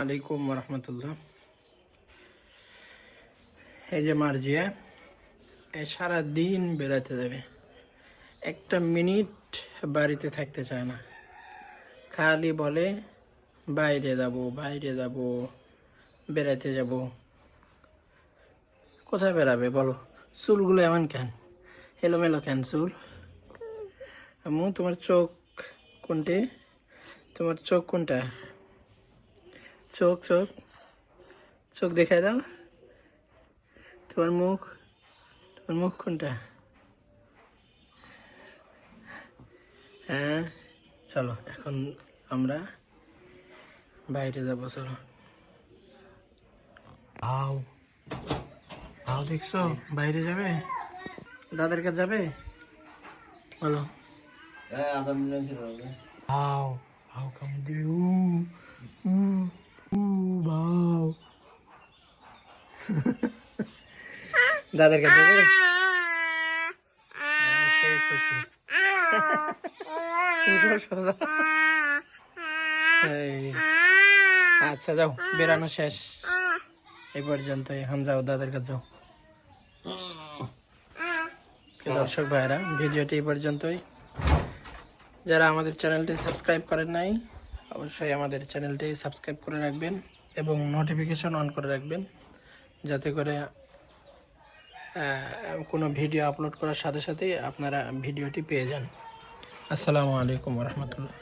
আলাইকুম রহমতুল্লাহ এই যে মার্জিয়া, এ সারা দিন বেড়াতে যাবে। একটা মিনিট বাড়িতে থাকতে চায় না। খালি বলে, বাইরে যাব বাইরে যাব বেড়াতে যাব। কোথায় বেড়াবে বলো? চুলগুলো এমন কেন? এলোমেলো কেন চুল? আম্মু, তোমার চোখ কোনটি? তোমার চোখ কোনটা? চোখ চোখ। চোখ দেখায় দাও তোমার মুখ তোমার মুখ কোনটা? হ্যাঁ চলো এখন আমরা বাইরে যাব চলো। আও। আও দেখছ? বাইরে যাবে? দাদার কাছে যাবে? বলো। আও আও কেমন দিবে? উ উ বাও দাদার কাছে আচ্ছা যাও বেরানো শেষ। এই পর্যন্ত এখন যাও দাদার কাছে যাও দর্শক ভাইরা ভিডিওটি এই পর্যন্তই। যারা আমাদের চ্যানেলটি সাবস্ক্রাইব করেন নাই, অবশ্যই আমাদের চ্যানেলটি সাবস্ক্রাইব করে রাখবেন এবং নোটিফিকেশন অন করে রাখবেন। যাতে করে কোনো ভিডিও আপলোড করার সাথে সাথেই আপনারা ভিডিওটি পেয়ে যান। আসসালামু আলাইকুম রহমতুল্লাহ।